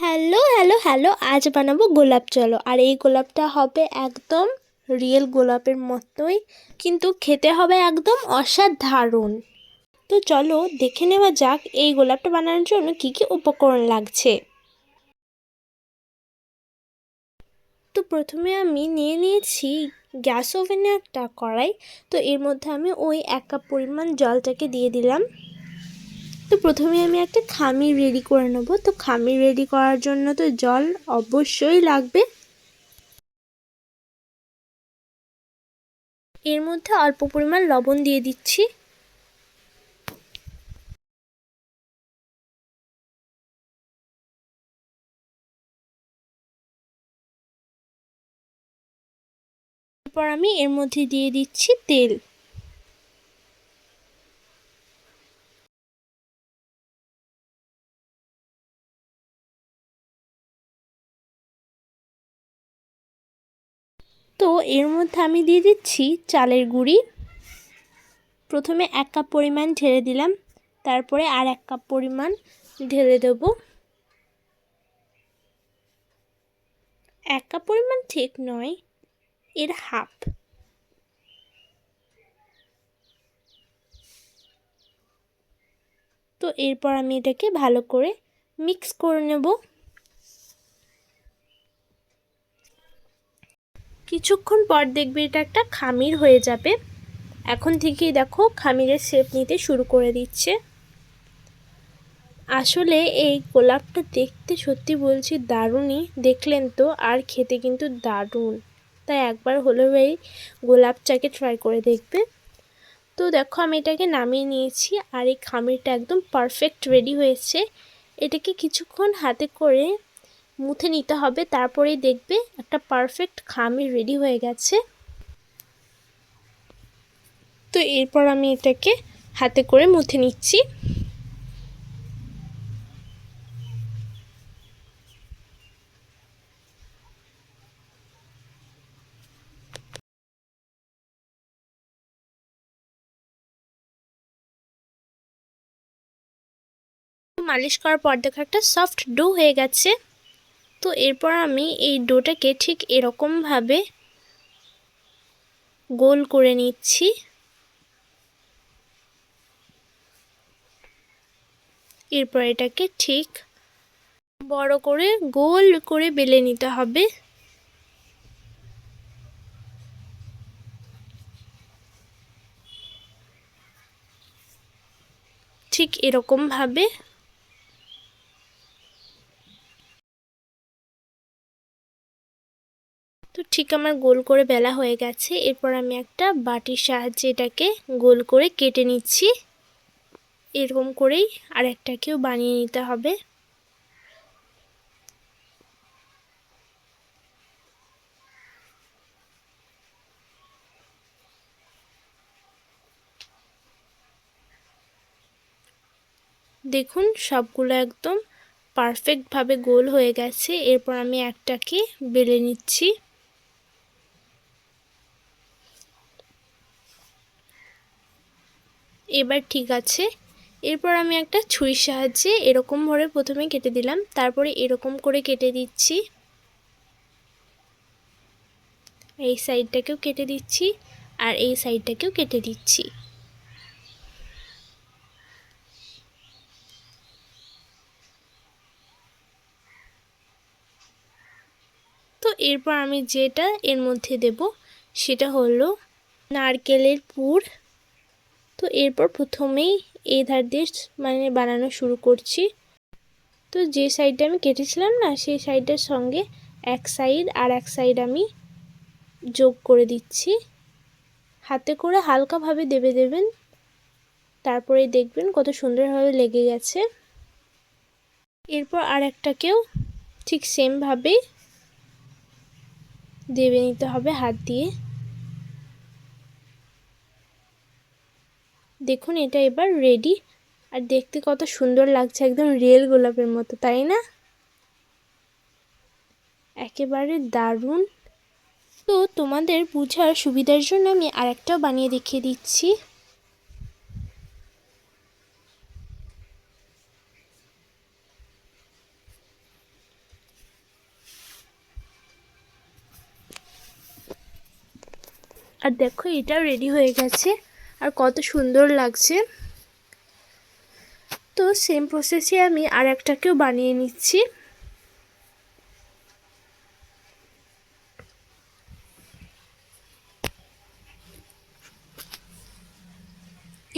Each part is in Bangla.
হ্যালো হ্যালো হ্যালো, আজ বানাবো গোলাপ জল। আর এই গোলাপটা হবে একদম রিয়েল গোলাপের মতোই, কিন্তু খেতে হবে একদম অসাধারণ। তো চলো দেখে নেওয়া যাক এই গোলাপটা বানানোর জন্য কি কি উপকরণ লাগছে। তো প্রথমে আমি নিয়ে নিয়েছি গ্যাস ওভেনে একটা কড়াই। তো এর মধ্যে আমি ওই এক কাপ পরিমাণ জলটাকে দিয়ে দিলাম। তো প্রথমে আমি একটা খামির রেডি করে নেব। তো খামির রেডি করার জন্য তো জল অবশ্যই লাগবে। এর মধ্যে অল্প পরিমাণ লবণ দিয়ে দিচ্ছি। তারপর আমি এর মধ্যে দিয়ে দিচ্ছি তেল। তো এর মধ্যে আমি দিয়ে দিচ্ছি চালের গুঁড়ি। প্রথমে এক কাপ পরিমাণ ঢেলে দিলাম, তারপরে আর এক কাপ পরিমাণ ঢেলে দেব। এক কাপ পরিমাণ ঠিক নয়, এর হাফ। তো এরপর আমি এটাকে ভালো করে মিক্স করে নেব। কিছুক্ষণ পর দেখবে এটা একটা খামির হয়ে যাবে। এখন থেকেই দেখো খামিরের শেপ নিতে শুরু করে দিচ্ছে। আসলে এই গোলাপটা দেখতে সত্যি বলছি দারুণই। দেখলেন তো, আর খেতে কিন্তু দারুণ। তাই একবার হলেও এই গোলাপ চাকে ট্রাই করে দেখবে। তো দেখো আমি এটাকে নামিয়ে নিয়েছি, আর এই খামিরটা একদম পারফেক্ট রেডি হয়েছে। এটাকে কিছুক্ষণ হাতে করে মুথে নিতে হবে, তারপরেই দেখবে একটা পারফেক্ট খামির রেডি হয়ে গেছে। তো এরপর আমি এটাকে হাতে করে মুথে নিচ্ছি। মালিশ করার পর দেখো একটা সফট ডো হয়ে গেছে। তো এরপর আমি এই ডোটাকে ঠিক এরকমভাবে গোল করে নিচ্ছি। এরপর এটাকে ঠিক বড় করে, গোল করে বেলে নিতে হবে। ঠিক এরকমভাবে ঠিক আমার গোল করে বেলা হয়ে গেছে। এরপর আমি একটা বাটির সাহায্যে এটাকে গোল করে কেটে নিচ্ছি। এরকম করেই আর একটাকেও বানিয়ে নিতে হবে। দেখুন, সবগুলো একদম পারফেক্টভাবে গোল হয়ে গেছে। এরপর আমি একটাকে বেলে নিচ্ছি। এবার ঠিক আছে। এরপর আমি একটা ছুরির সাহায্যে এরকম ভরে প্রথমে কেটে দিলাম। তারপরে এরকম করে কেটে দিচ্ছি। এই সাইডটাকেও কেটে দিচ্ছি আর এই সাইডটাকেও কেটে দিচ্ছি। তো এরপর আমি যেটা এর মধ্যে দেব সেটা হলো নারকেলের পুর। তো এরপর প্রথমেই এই ধার দিয়ে মানে বানানো শুরু করছি। তো যে সাইডটা আমি কেটেছিলাম না, সেই সাইডটার সঙ্গে এক সাইড আর এক সাইড আমি যোগ করে দিচ্ছি। হাতে করে হালকাভাবে দেবে দেবেন তারপরে দেখবেন কত সুন্দরভাবে লেগে গেছে। এরপর আর একটাকেও ঠিক সেমভাবেই দেবে নিতে হবে হাত দিয়ে। দেখুন, এটা এবার রেডি আর দেখতে কত সুন্দর লাগছে, একদম রিয়েল গোলাপের মতো, তাই না? একেবারে দারুণ। তো তোমাদের বুঝার সুবিধার জন্য আমি আরেকটাও বানিয়ে দেখিয়ে দিচ্ছি। আর দেখো, এটা রেডি হয়ে গেছে। আর কত সুন্দর লাগছে। তো সেম প্রসেসে আমি আর একটাকেও বানিয়ে নিচ্ছি।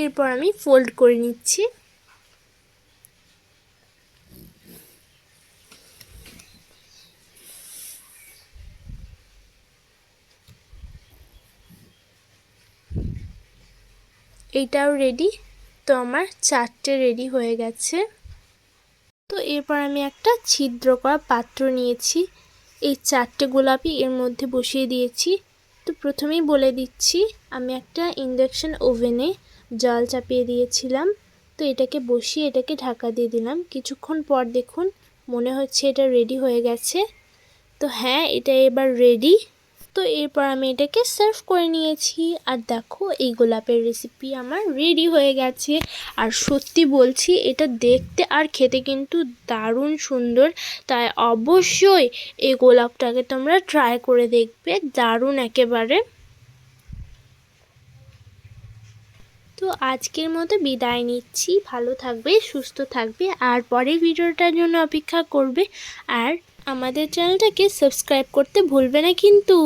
এরপর আমি ফোল্ড করে নিচ্ছি। এইটাও রেডি তো আমার চারটে রেডি হয়ে গেছে। তো এরপর আমি একটা ছিদ্র করা পাত্র নিয়েছি। এই চারটে গোলাপি এর মধ্যে বসিয়ে দিয়েছি। তো প্রথমেই বলে দিচ্ছি, আমি একটা ইন্ডাকশান ওভেনে জল চাপিয়ে দিয়েছিলাম। তো এটাকে বসিয়ে এটাকে ঢাকা দিয়ে দিলাম। কিছুক্ষণ পর দেখুন, মনে হচ্ছে এটা রেডি হয়ে গেছে। তো হ্যাঁ এটা এবার রেডি তো এরপর আমি এটাকে সার্ভ করে নিয়েছি। আর দেখো, এই গোলাপের রেসিপি আমার রেডি হয়ে গেছে। আর সত্যি বলছি, এটা দেখতে আর খেতে কিন্তু দারুণ সুন্দর। তাই অবশ্যই এই গোলাপটাকে তোমরা ট্রাই করে দেখবে, দারুণ একেবারে। তো আজকের মতো বিদায় নিচ্ছি। ভালো থাকবে, সুস্থ থাকবে। আর পরের ভিডিওটার জন্য অপেক্ষা করবে। আর আমাদের চ্যানেলটাকে সাবস্ক্রাইব করতে ভুলবে না কিন্তু।